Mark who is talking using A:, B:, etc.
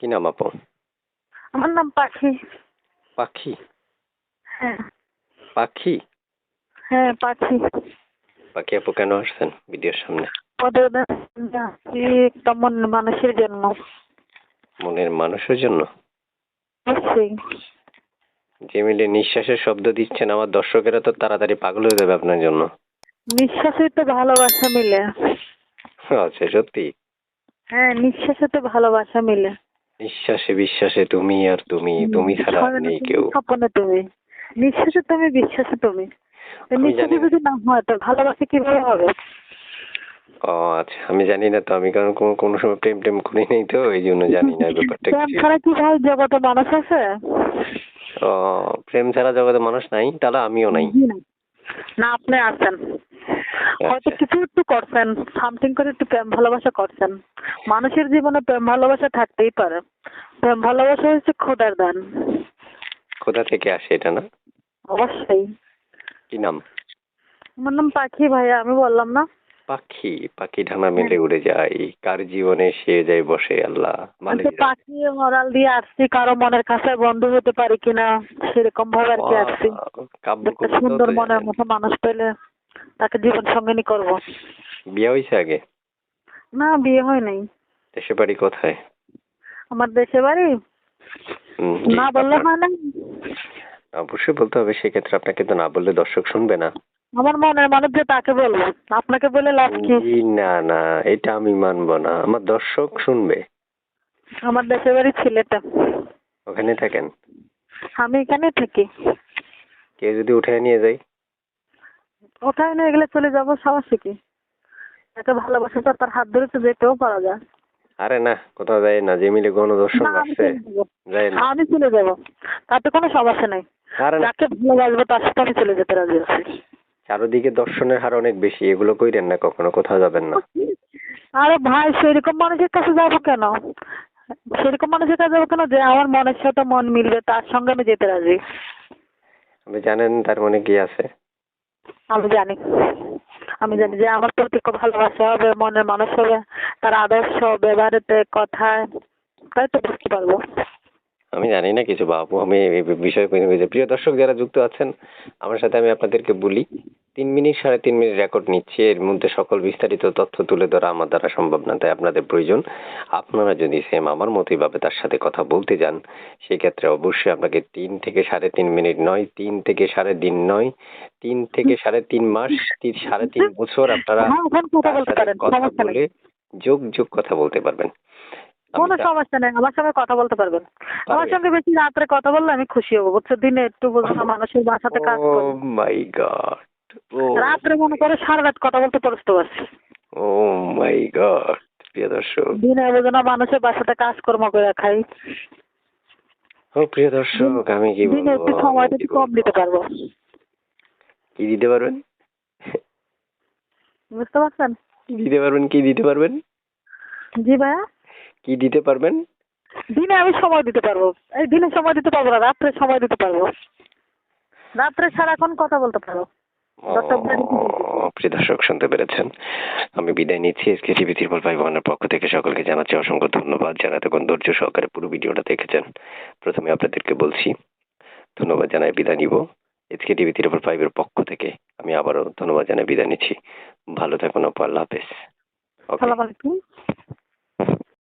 A: কি নাম আপু
B: আমার নাম পাখি।
A: পাখি?
B: হ্যাঁ।
A: পাখি?
B: হ্যাঁ পাখি।
A: পাখি আপু কেন আসছেন ভিডিওর সামনে?
B: একটা মন মানুষের জন্য।
A: মনের মানুষের জন্য? যে মিলে নিঃশ্বাসের শব্দ দিচ্ছেন আমার দর্শকেরা তো তাড়াতাড়ি পাগল হয়ে যাবে আপনার জন্য।
B: নিঃশ্বাসে তো ভালোবাসা মিলে।
A: আচ্ছা সত্যি?
B: হ্যাঁ নিঃশ্বাসে তো ভালোবাসা মিলে।
A: নিঃশ্বাসে বিশ্বাসে তুমি আর তুমি। তুমি ছাড়া আর নেই কেউ।
B: স্বপ্নে তুমি। নিঃশ্বাসে তুমি বিশ্বাসে তুমি। নিঃশ্বাসে যদি না হয় তো ভালোবাসা কীভাবে হবে?
A: ও আচ্ছা আমি জানি না তো। আমি কারণ কোনো কোনো সময় প্রেম টেম করি নাই তো এই জন্য জানি না ব্যাপারটা
B: প্রেম। ছাড়া কি ভাই জগতে মানুষ আছে?
A: ও প্রেম ছাড়া জগতে মানুষ নাই তাহলে আমিও নাই।
B: না। না আপনি আছেন। হয়তো
A: আচ্ছা।
B: কিছু একটু করছেন সামথিং করে একটু প্রেম ভালোবাসা করছেন। মানুষের জীবনে প্রেম ভালোবাসা থাকতেই পারে। প্রেম ভালোবাসা হচ্ছে খোদার দান।
A: কোথা থেকে আসে এটা না?
B: অবশ্যই।
A: কি নাম?
B: আমার নাম পাখি ভাইয়া আমি বললাম না।
A: পাখি পাখি ডানা মেলে উড়ে যায়। কার জীবনে সে যায় বসে আল্লাহ
B: তো
A: মালিক
B: পাখি মরাল দিয়ে আসছি কারও মনের কাছে বন্ধু হতে পারি কিনা সেরকম ভাবে আর কি আসছি। সুন্দর মনের মতো মানুষ পেলে। তাকে জীবন সঙ্গিনী করব।
A: বিয়ে হয়েছে আগে?
B: না বিয়ে হয় নাই।
A: দেশে বাড়ি কোথায়?
B: আমার দেশে বাড়ি? না বললে হয় না।
A: অবশ্যই বলতে হবে সেক্ষেত্রে আপনাকে তো না বললে দর্শক শুনবে না।
B: আমার মনের মানুষ যে তাকে বলব আপনাকে বলে লাভ কি?
A: না না এটা আমি মানবো না। আমার দর্শক শুনবে।
B: আমার দেশের বাড়ি ছেলেটা।
A: ওখানে থাকেন?
B: আমি এখানে থাকি।
A: কেউ যদি উঠে নিয়ে যায়?
B: ওঠায় নিয়ে গেলে চলে যাব সমস্যা কি তাকে ভালোবাসা তো তার হাত ধরে তো যেতেও পারা যায়।
A: আরে না কোথাও যায় না যে মিলে গণদর্শন
B: না, আমি
A: আসছে। যায় না।
B: আমি চলে যাব। তাতে কোনো সমস্যা নাই।
A: আরে না।
B: যাকে ভালোবাসবো তার সাথে আমি চলে যেতে রাজি আছি।
A: চারোদিকে দর্শনের হার অনেক বেশি এগুলো কইরেন না কখনো কোথাও যাবেন না।
B: আরে ভাই সেরকম মানুষের কাছে যাব কেন? সেরকম মানুষের কাছে যাব কেন যে আমার মনের সাথে মন মিলবে তার সঙ্গে আমি যেতে রাজি।
A: আপনি জানেন তার মনে কি আছে?
B: আমি জানি। আমি জানি যে আমার প্রতি খুব ভালোবাসা হবে, মনের মানুষ হবে, তার আদর্শ ব্যবহারেতে কথায়। তাই তো বুঝতে পারব
A: আমি জানি না কিছু বাবু, আমি এই বিষয়ে প্রিয় দর্শক যারা যুক্ত আছেন, আমার সাথে আমি আপনাদেরকে বলি তিন মিনিট সাড়ে তিন মিনিট রেকর্ড নিচ্ছি। এর মধ্যে সকল বিস্তারিত তথ্য তুলে ধরা আমার দ্বারা সম্ভব না তাই আপনাদের প্রয়োজন। আপনারা যদি সেম আমার মতোই ভাবে তার সাথে কথা বলতে যান সেক্ষেত্রে অবশ্যই আপনাকে তিন থেকে সাড়ে তিন মিনিট নয় তিন থেকে সাড়ে দিন নয় তিন থেকে সাড়ে তিন মাস তিন সাড়ে তিন বছর আপনারা
B: হ্যাঁ কথা পারেন
A: কথা বলে যোগ যোগ কথা বলতে পারবেন।
B: কোনো সমস্যা নেই আমার সঙ্গে কথা বলতে পারবেন। আমার। সঙ্গে বেশি রাত্রে কথা বললে আমি খুশি হব বুঝছ দিনে একটু বুঝছ না মানুষের বাসাতে কাজ
A: ও মাই গড
B: রাত্রে মনে করে সারা রাত কথা বলতে প্রস্তুত আছি।
A: ও মাই গড প্রিয় দর্শক।
B: দিনে বুঝো না মানুষের বাসাতে কাজকর্ম করে খাই।
A: ও প্রিয় দর্শক আমি কি
B: দিনে একটু
A: বলব?
B: সময়টা কম দিতে পারব।
A: কি দিতে পারবেন?
B: বুঝতে পারছেন?
A: কি দিতে পারবেন কি দিতে পারবেন?
B: জি ভাইয়া?
A: কি দিতে পারবেন?
B: দিনে আমি সময় দিতে পারব। এই দিনে সময় দিতে পারব না রাত্রে সময় দিতে পারব। রাত্রে সারাক্ষণ কথা বলতে পারব।
A: প্রিয় দর্শক শুনতে পেরেছেন। আমি বিদায় নিচ্ছি এসকে টিভি ত্রিপল ফাইভ ওয়ানের পক্ষ থেকে। সকলকে জানাচ্ছি অসংখ্য ধন্যবাদ। যারা এতক্ষণ ধৈর্য সহকারে পুরো ভিডিওটা দেখেছেন প্রথমে আপনাদেরকে বলছি ধন্যবাদ জানাই বিদায় নিব। এসকে টিভি ত্রিপল ফাইভের পক্ষ থেকে আমি আবারও ধন্যবাদ জানাই বিদায় নিচ্ছি। ভালো থাকুন আপু আল্লাহ হাফেজ। ওকে
B: সালাম আলাইকুম।